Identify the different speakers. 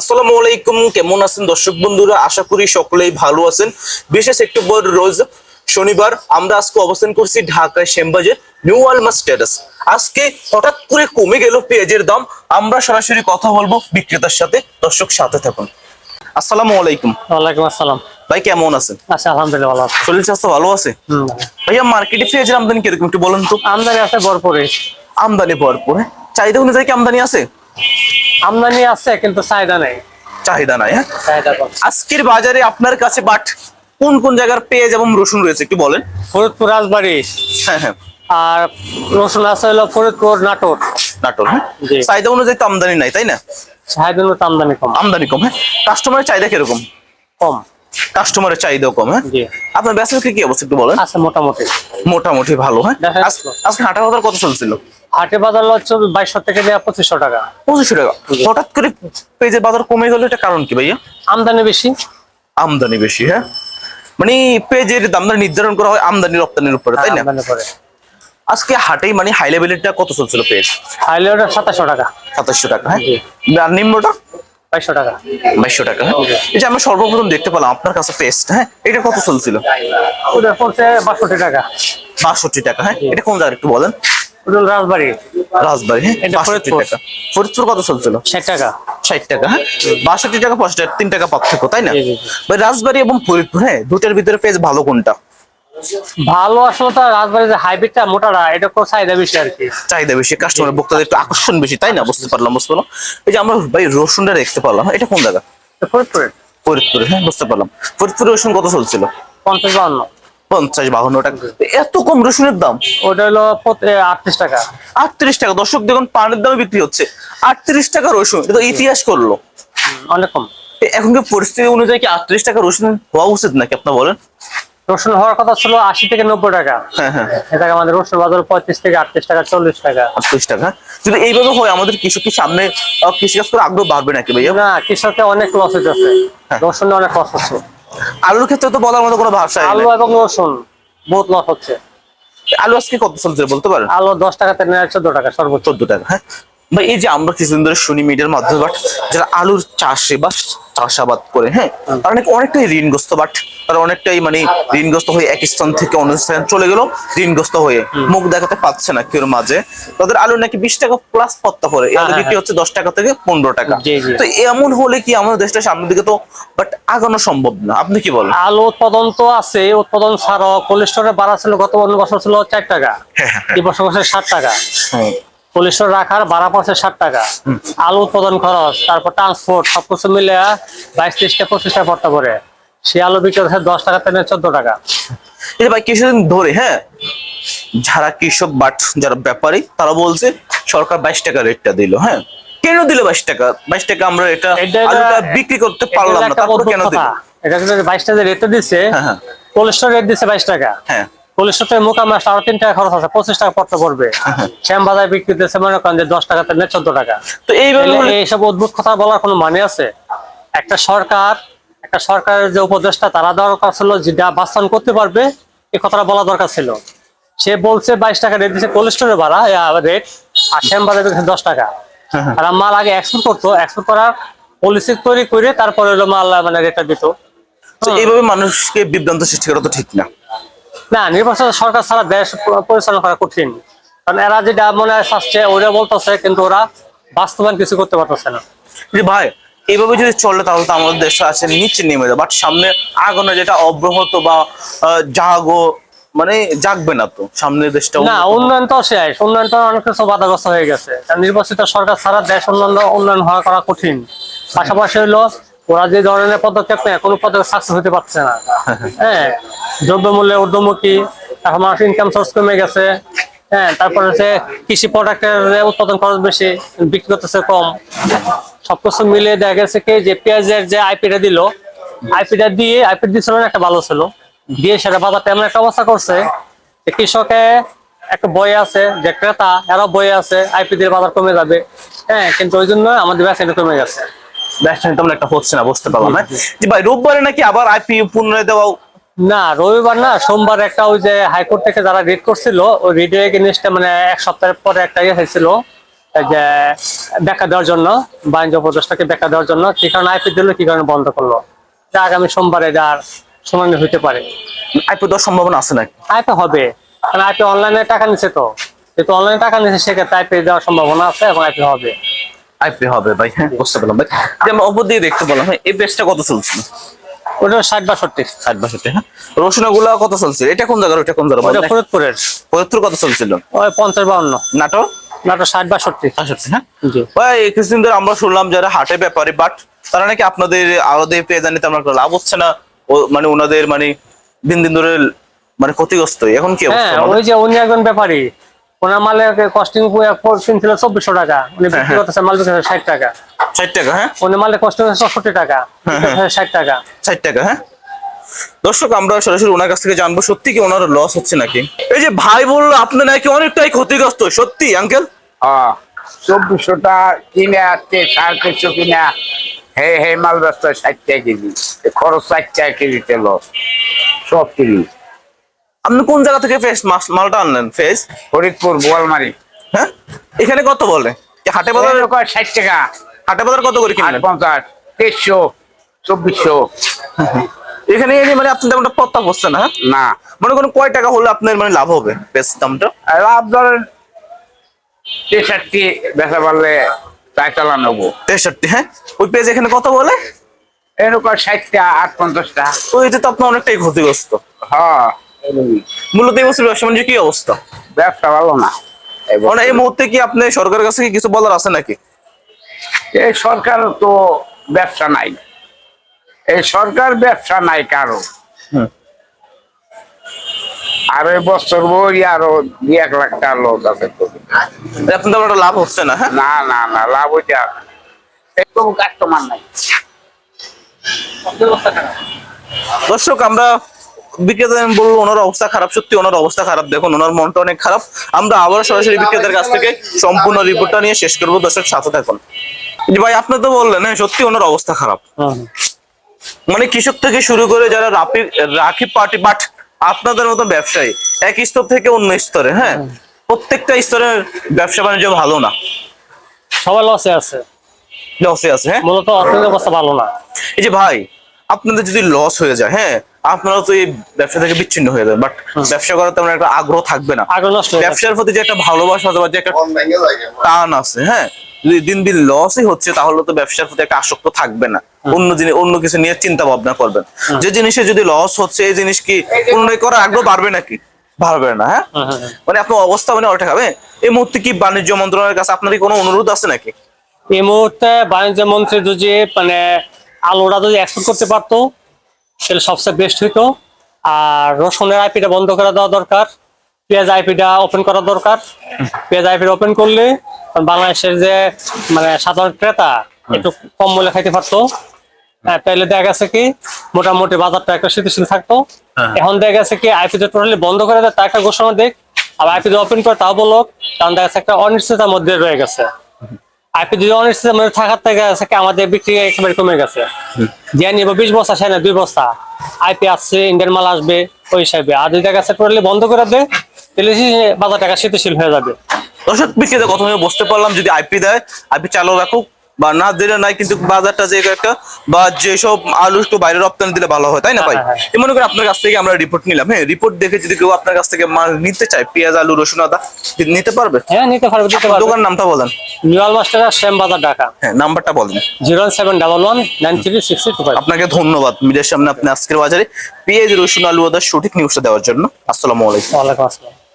Speaker 1: আসসালামু আলাইকুম কেমন আছেন দর্শক বন্ধুরা? আশা করি সকলেই ভালো আছেন। বিশেষ অক্টোবর রোজ শনিবার আমরা আজকে অবস্থান করছি ঢাকায় শ্যামবাজার নিউ আলমা স্ট্যাটাস। আজকে হঠাৎ করে কমে গেল পেঁয়াজের দাম। আমরা সরাসরি কথা বলব বিক্রেতার সাথে। দর্শক সাথে থাকুন। আসসালামু আলাইকুম।
Speaker 2: ওয়ালাইকুম আসসালাম।
Speaker 1: ভাই কেমন আছেন?
Speaker 2: আচ্ছা আলহামদুলিল্লাহ ভালো আছি।
Speaker 1: শরীর স্বাস্থ্য ভালো আছে? ভাইয়া মার্কেটে পেঁয়াজের আমদানি কীরকম একটু বলেন তো।
Speaker 2: আমদানি আছে ভরপুরে
Speaker 1: আমদানি ভরপুর হ্যাঁ? চাহিদা অনুযায়ী কি আমদানি আছে?
Speaker 2: আমদানি আছে কিন্তু চাহিদা নাই।
Speaker 1: চাহিদা নাই হ্যাঁ?
Speaker 2: চাহিদা কম
Speaker 1: আজকের বাজারে আপনার কাছে বাট কোন কোন জায়গার পেঁয়াজ এবং রসুন রয়েছে একটু বলেন।
Speaker 2: ফরিদপুর রাজবাড়ি।
Speaker 1: হ্যাঁ হ্যাঁ।
Speaker 2: আর রসুন আছে হলো ফরিদপুর নাটোর।
Speaker 1: নাটোর হ্যাঁ। চাহিদা অনুযায়ী তো আমদানি নাই তাই না?
Speaker 2: চাহিদা আমদানি কম।
Speaker 1: আমদানি কম হ্যাঁ? কাস্টমারের চাহিদা কীরকম?
Speaker 2: কম।
Speaker 1: কাস্টমারের চাহিদাও কম হ্যাঁ? আপনার ব্যবসা কি অবস্থা একটু বলেন।
Speaker 2: মোটামুটি।
Speaker 1: মোটামুটি ভালো হ্যাঁ? আজকে হাটা বাজার কত চলছিল?
Speaker 2: হাটে বাজার হচ্ছে বাইশশো থেকে দেওয়া পঁচিশশো টাকা।
Speaker 1: পঁচিশশো টাকা। হঠাৎ করে পেঁয়াজের বাজার কমে গেল এটা কারণ কি ভাইয়া?
Speaker 2: আমদানি বেশি।
Speaker 1: আমদানি বেশি হ্যাঁ? মানে পেঁয়াজের দামটা নির্ধারণ করা হয় আমদানি রপ্তানির উপরে তাই না? আজকে হাটেই মানে হাই লেভেলেরটা কত চলছিল পেঁয়াজ?
Speaker 2: হাইলেওটা সাতাশশো টাকা।
Speaker 1: সাতাশশো টাকা হ্যাঁ। আর নিম্নটা
Speaker 2: বাইশশো টাকা।
Speaker 1: বাইশশো টাকা হ্যাঁ? এই যে আমরা সর্বপ্রথম দেখতে পেলাম আপনার কাছে পেস্ট হ্যাঁ? এটা কত চলছিল?
Speaker 2: ওদের পড়ছে বাষট্টি টাকা।
Speaker 1: বাষট্টি টাকা হ্যাঁ? এটা কোন জায়গা একটু বলেন?
Speaker 2: রাজবাড়ি।
Speaker 1: রাজবাড়ি হ্যাঁ?
Speaker 2: এটা ফরিদপুর।
Speaker 1: ফরিদপুর কত চলছিল?
Speaker 2: ষাট টাকা।
Speaker 1: ষাট টাকা হ্যাঁ? বাষট্টি টাকা তিন টাকা পার্থক্য তাই না। ভাই রাজবাড়ি এবং ফরিদপুর হ্যাঁ? দুটার ভিতরে পেজ ভালো কোনটা?
Speaker 2: ভালো আসলে তো রাজবাড়ির যে হাইব্রিডটা মোটাটা এটা কোনো চাহিদা বেশি আর কি।
Speaker 1: চাহিদা বেশি কাস্টমার একটু আকর্ষণ বেশি তাই না? বুঝতে পারলাম বুঝতে পারলাম। এই যে আমরা ভাই রসুনটা দেখতে পারলাম হ্যাঁ, এটা কোন জায়গা?
Speaker 2: ফরিদপুরের।
Speaker 1: ফরিদপুরে হ্যাঁ? বুঝতে পারলাম। ফরিদপুরে রসুন কত চলছিল?
Speaker 2: পঞ্চাশ
Speaker 1: পঞ্চাশ বাহান্ন টাকা। এত কম রসুনের দাম?
Speaker 2: ওটা হলো আটত্রিশ টাকা।
Speaker 1: আটত্রিশ টাকা। দর্শক দেখুন পানের দামে বিক্রি হচ্ছে। আটত্রিশ টাকা রসুন। এটা তো ইতিহাস করল।
Speaker 2: অনেক কম।
Speaker 1: এ- এখনকার পরিস্থিতি অনুযায়ী কি আটত্রিশ টাকা রসুন হওয়া উচিত নাকি? আপনার বলেন।
Speaker 2: রসুন হওয়ার কথা ছিল আশি থেকে নব্বই টাকা।
Speaker 1: হ্যাঁ হ্যাঁ।
Speaker 2: এটা আমাদের রসুন বাজার পঁয়ত্রিশ থেকে আটত্রিশ টাকা চল্লিশ টাকা।
Speaker 1: আটত্রিশ টাকা। যদি এইভাবে হয় আমাদের কৃষকের সামনে আহ, কৃষিকাজ করে আগ্রহ বাড়বে নাকি ভাইয়া?
Speaker 2: না কৃষকের অনেক লস হইতেছে।
Speaker 1: হ্যাঁ।
Speaker 2: রসুনে অনেক লস হচ্ছে।
Speaker 1: আলুর ক্ষেত্রে তো বলার মতো কোনো ভাষা
Speaker 2: আলু এবং রসুন বহুত লস হচ্ছে।
Speaker 1: আলু আজকে কত চলছে বলতে পারেন?
Speaker 2: আলু দশ টাকা নেয় চোদ্দ টাকা সর্বোচ্চ।
Speaker 1: চোদ্দ টাকা হ্যাঁ? ভাই এই যে আমরা কিছুদিন ধরে শুনি মিডিয়ার মাধ্যমে বাট যারা আলুর চাষে বা চাষাবাদ করে হ্যাঁ তারা নাকি অনেকটাই ঋণগ্রস্ত বাট তারা অনেকটাই মানে ঋণগ্রস্ত হয়ে এক স্থান থেকে অন্য স্থানে চলে গেল ঋণগ্রস্ত হয়ে মুখ দেখাতে পাচ্ছে না কেউ মাঝে। তাদের আলু নাকি বিশ টাকা প্লাস পত্তা এই আলু
Speaker 2: হ্যাঁ,
Speaker 1: বিক্রি হচ্ছে দশ টাকা থেকে পনেরো টাকা। তো এমন হলে কি আমাদের দেশটা সামনের দিকে তো বাট আগানো সম্ভব না। আপনি কি বলেন?
Speaker 2: আলু উৎপাদন তো আছে উৎপাদন ছাড়াও কোলেস্টোরে বাড়া ছিল গত বছর ছিল চার টাকা
Speaker 1: হ্যাঁ হ্যাঁ
Speaker 2: এই বছর বছর ষাট টাকা।
Speaker 1: হ্যাঁ
Speaker 2: কোলেস্টোর রাখার ভাড়া পড়ছে ষাট টাকা। আলু উৎপাদন খরচ তারপর ট্রান্সপোর্ট সবকিছু মিলে বাইশ ত্রিশটা পঁচিশটা পড়তে পড়ে সে আলু বিক্রি হচ্ছে দশ টাকা থেকে চোদ্দ টাকা।
Speaker 1: যে ভাই কিছুদিন ধরে হ্যাঁ? যারা কৃষক বাট যারা ব্যাপারী তারা বলছে সরকার বাইশ টাকা রেটটা দিল হ্যাঁ? কেন দিল বাইশ টাকা? বাইশ টাকা আমরা এটা
Speaker 2: এটা-
Speaker 1: আলুটা বিক্রি করতে পারলাম না তারপরে কেন দিল?
Speaker 2: এটা বাইশ টাকা রেটে দিচ্ছে
Speaker 1: হ্যাঁ, হ্যাঁ।
Speaker 2: কোলেস্টোর রেট দিচ্ছে বাইশ টাকা।
Speaker 1: হ্যাঁ।
Speaker 2: আরও তিন টাকা খরচ আছে পঁচিশ টাকা পড়তে পড়বে।
Speaker 1: হ্যাঁ,
Speaker 2: শ্যাম বাজার বিক্রি দিচ্ছে মনে করেন যে দশ চোদ্দ টাকা।
Speaker 1: তো এইভাবে
Speaker 2: এইসব অদ্ভুত কথা বলার কোনো মানে আছে? একটা সরকার একটা সরকারের যে উপদেষ্টা তারা দরকার ছিল যেটা বাস্তবায়ন করতে পারবে এই কথাটা বলা দরকার ছিল। সে বলছে বাইশ টাকা রেট দিচ্ছে কোলেস্টোরের ভাড়া রেট আর শ্যাম বাজার দশ টাকা। আর মাল আগে এক্সপোর্ট করতো এক্সপোর্ট করার পলিসি তৈরি করে তারপরে হলো মাল মানে রেটটা দিত।
Speaker 1: তো এইভাবে মানুষকে বিভ্রান্ত সৃষ্টি করা তো ঠিক না।
Speaker 2: না নির্বাচন সরকার ছাড়া দেশ পরিচালনা করা কঠিন। কারণ এরা যেটা মনে আসছে ওরা বলতেছে কিন্তু ওরা বাস্তবায়ন কিছু করতে পারতেছে না।
Speaker 1: ভাই এইভাবে যদি চলে তাহলে তো আমাদের দেশটা আছে নিচে নেমে যাবে বাট সামনে আগানো যেটা অব্যাহত বা জাগো মানে জাগবে না তো সামনের দেশটা
Speaker 2: না উন্নয়ন তো শেষ উন্নয়ন তো অনেক কিছু বাধাগ্রস্ত হয়ে গেছে। কারণ নির্বাচিত সরকার ছাড়া দেশ উন্নয়ন উন্নয়ন হওয়া করা কঠিন। পাশাপাশি হইল ওরা যে ধরনের পদক্ষেপ নেয়, কোনো পদক্ষেপ সাকসেস হতে পারছে না। হ্যাঁ দ্রব্যমূল্যের ঊর্ধ্বমুখী, এখন মানুষ ইনকাম সোর্স কমে গেছে। হ্যাঁ তারপরে হচ্ছে কৃষি প্রোডাক্টের উৎপাদন খরচ বেশি বিক্রি করতেছে কম। সবকিছু মিলে দেখা গেছে কি যে পেঁয়াজের যে আইপিটা দিল আইপিটা দিয়ে আইপি দিছিল না, একটা ভালো ছিল। দিয়ে সেটা বাজারটা এমন একটা অবস্থা করছে যে কৃষকে একটা বই আছে, যে ক্রেতা, এরাও বই আছে আইপি দিয়ে বাজার কমে যাবে। হ্যাঁ কিন্তু ওই জন্য আমাদের ব্যবসাটা কমে গেছে।
Speaker 1: ব্যবসা তেমন একটা হচ্ছে না বুঝতে পারলাম হ্যাঁ? যে ভাই রোববারে নাকি আবার আইপি পুনরায় দেওয়া
Speaker 2: না রবিবার না সোমবার একটা ওই যে হাইকোর্ট থেকে যারা রিড করছিল ওই রিডের এগেনিস্টে মানে এক সপ্তাহের পরে একটা ইয়ে হয়েছিল যে ব্যাখ্যা দেওয়ার জন্য বাণিজ্য উপদেষ্টাকে ব্যাখ্যা দেওয়ার জন্য কি কারণে আইপি দিল কি কারণে বন্ধ করল? যা আগামী সোমবারে যার শুনানি হতে পারে।
Speaker 1: আইপি দেওয়ার সম্ভাবনা আছে নাকি?
Speaker 2: আইপি হবে কারণ আইপি অনলাইনে টাকা নিচ্ছে তো। যেহেতু অনলাইনে টাকা নিচ্ছে সেক্ষেত্রে আইপি দেওয়ার সম্ভাবনা আছে এবং আইপি হবে।
Speaker 1: আইপি হবে ভাই হ্যাঁ। বুঝতে পারলাম ভাই। যে আমরা অপর দিয়ে দেখতে পেলাম হ্যাঁ এই পেজটা কত চলছিল
Speaker 2: ওটা ষাট বাষট্টি।
Speaker 1: ষাট বাষট্টি হ্যাঁ? কত চলছিল এটা কোন জায়গার ওটা কোন জায়গা
Speaker 2: ওটা ফরিদপুরের।
Speaker 1: পঁচাত্তর কত চলছিল?
Speaker 2: ওই পঞ্চাশ বাউন্ন।
Speaker 1: নাটক
Speaker 2: নাটক ষাট বাষট্টি।
Speaker 1: বাষট্টি হ্যাঁ? ভাই কিছুদিন ধরে আমরা শুনলাম যারা হাটে ব্যাপারে বাট তারা নাকি আপনাদের আলাদা পেয়ে তেমন একটা লাভ হচ্ছে না। মানে ওনাদের মানে দিন দিন ধরে মানে ক্ষতিগ্রস্ত। এখন কি
Speaker 2: হ্যাঁ
Speaker 1: অবস্থা
Speaker 2: ওই যে উনি একজন ব্যাপারী। ওনার মালে কস্টিং ছিল চব্বিশশো টাকা। উনি বিক্রি করতেছে মাল বিক্রি ষাট টাকা।
Speaker 1: ষাট টাকা হ্যাঁ?
Speaker 2: উনি মালে কস্টিং চৌষট্টি টাকা। ষাট টাকা।
Speaker 1: ষাট টাকা হ্যাঁ? দর্শক আমরা সরাসরি ওনার কাছ থেকে জানব সত্যি কি ওনার লস হচ্ছে নাকি? এই যে ভাই বলল আপনি নাকি অনেকটাই ক্ষতিগ্রস্ত। সত্যি আঙ্কেল
Speaker 3: চব্বিশশোটা কিনে আসছে সাড়ে তিনশো কিনা হে হে মাল ব্যস্ত ষাট টাকা কেজি। খরচ ষাট টাকা কেজি তেল সব কেজি
Speaker 1: আপনি কোন জায়গা থেকে ফেস মালটা আনলেন? ফেস
Speaker 3: ফরিদপুর বোয়ালমারি
Speaker 1: হ্যাঁ? এখানে কত বলে? হাটে বাজার
Speaker 3: ষাট টাকা।
Speaker 1: হাটে বাজার কত করে কিনলেন?
Speaker 3: পঞ্চাশ তেইশশো চব্বিশশো।
Speaker 1: এখানে এনে মানে আপনি তেমন পত্তা বসছে না হ্যাঁ?
Speaker 3: না।
Speaker 1: মনে করেন কয় টাকা হলে আপনার মানে লাভ হবে বেশ দামটা?
Speaker 3: লাভ ধরেন তেষট্টি বেচা পারলে তাই চালা নেব।
Speaker 1: তেষট্টি হ্যাঁ? ওই পেজ এখানে কত বলে?
Speaker 3: এরকম ষাটটা আট পঞ্চাশটা
Speaker 1: এতে তো আপনার অনেকটাই ক্ষতিগ্রস্ত।
Speaker 3: হ্যাঁ।
Speaker 1: মূলত এই বছর ব্যবসা বাণিজ্য কি অবস্থা?
Speaker 3: ব্যবসা ভালো না।
Speaker 1: মানে এই মুহূর্তে কি আপনি সরকারের কাছে কি কিছু বলার আছে নাকি?
Speaker 3: এই সরকার তো ব্যবসা নাই। এই সরকার ব্যবসা নাই
Speaker 1: কারও।
Speaker 3: আর এই বছর বই আরও দুই এক লাখ টাকা লোক আছে।
Speaker 1: আপনার লাভ হচ্ছে না হ্যাঁ?
Speaker 3: না না না লাভ হইতে একদম কাস্টমার নাই।
Speaker 1: দর্শক আমরা বিক্রেতা বলব ওনার অবস্থা খারাপ সত্যি ওনার অবস্থা খারাপ। দেখুন ওনার মনটা অনেক খারাপ। আমরা আবার সরাসরি বিক্রেতার কাছ থেকে সম্পূর্ণ রিপোর্টটা নিয়ে শেষ করব। দর্শক সাথে থাকুন। জি ভাই আপনি তো বললেন হ্যাঁ সত্যি ওনার অবস্থা খারাপ। মানে কৃষক থেকে শুরু করে যারা রাপি রাখি পার্টি বাট আপনাদের মতো ব্যবসায়ী এক স্তর থেকে অন্য স্তরে হ্যাঁ? প্রত্যেকটা স্তরের ব্যবসা বাণিজ্য ভালো না।
Speaker 2: সবাই লসে আছে।
Speaker 1: লসে আছে হ্যাঁ?
Speaker 2: মূলত অর্থনৈতিক অবস্থা ভালো না।
Speaker 1: এই যে ভাই আপনাদের যদি লস হয়ে যায় হ্যাঁ আপনারা তো এই ব্যবসা থেকে বিচ্ছিন্ন হয়ে যাবে বাট ব্যবসা করার তেমন একটা আগ্রহ থাকবে না। ব্যবসার প্রতি যে একটা ভালোবাসা অথবা যে একটা টান আছে হ্যাঁ যদি দিন দিন লসই হচ্ছে তাহলে তো ব্যবসার প্রতি একটা আসক্ত থাকবে না। অন্য জিনিস অন্য কিছু নিয়ে চিন্তা ভাবনা করবেন। যে জিনিসে যদি লস হচ্ছে এই জিনিস কি পুনরায় করার আগ্রহ বাড়বে নাকি? বাড়বে না হ্যাঁ। মানে আপনার অবস্থা মানে অনেকটা খাবে এই মুহূর্তে কি বাণিজ্য মন্ত্রণালয়ের কাছে আপনার কি কোনো অনুরোধ আছে নাকি?
Speaker 2: এই মুহূর্তে বাণিজ্য মন্ত্রী যদি মানে আলুটা যদি এক্সপোর্ট করতে পারতো তাহলে সবচেয়ে বেস্ট হইতো। আর রসুনের আইপিটা বন্ধ করে দেওয়া দরকার পেঁয়াজ আইপিটা ওপেন করা দরকার। পেঁয়াজ আইপিটা ওপেন করলে বাংলাদেশের যে মানে সাধারণ ক্রেতা একটু কম মূল্যে খাইতে পারতো। হ্যাঁ, তাহলে দেখা গেছে কি মোটামুটি বাজারটা একটা স্থিতিশীল থাকতো। এখন দেখা গেছে কি আইপি টোটালি বন্ধ করে দেয় তা একটা ঘোষণা দেখ আর আইপি ওপেন করে তাও বলো কারণ দেখা যাচ্ছে একটা অনিশ্চয়তার মধ্যে রয়ে গেছে। আইপি যদি অনিশ্চিতের মধ্যে থাকার থেকে আছে আমাদের বিক্রি একেবারে কমে গেছে। যে নিব, বিশ বস্তা সে না দুই বস্তা। আইপি আসছে ইন্ডিয়ান মাল আসবে, ওই হিসাবে। আর যদি দেখা করলে বন্ধ করে দেয় তাহলে বাজার টাকা শীতশীল হয়ে যাবে।
Speaker 1: দর্শক, বিক্রিতে কথা বুঝতে পারলাম যদি আইপি দেয় আইপি চালু রাখুক বা না দিলে নাই কিন্তু বাজারটা যে একটা বা যেসব আলু একটু বাইরে রপ্তানি দিলে ভালো হয় তাই না ভাই?
Speaker 2: হ্যাঁ, হ্যাঁ।
Speaker 1: মনে করেন আপনার কাছ থেকে আমরা রিপোর্ট নিলাম। হ্যাঁ রিপোর্ট দেখে যদি কেউ আপনার কাছ থেকে মাল নিতে চায় পেঁয়াজ আলু রসুন আদা নিতে পারবে?
Speaker 2: হ্যাঁ নিতে পারবে দিতে পারবে।
Speaker 1: দোকান নামটা বলেন।
Speaker 2: নিউয়াল মাস্টার শ্যাম বাজার ঢাকা।
Speaker 1: হ্যাঁ নাম্বারটা বলেন।
Speaker 2: Zero seven double one nine three six
Speaker 1: আপনাকে ধন্যবাদ মিডিয়ার সামনে আপনি আজকের বাজারে পেঁয়াজ রসুন আলু আদার সঠিক নিউজটা দেওয়ার জন্য। আসসালামু আলাইকুম।
Speaker 2: ওয়ালাইকুম আসসালাম।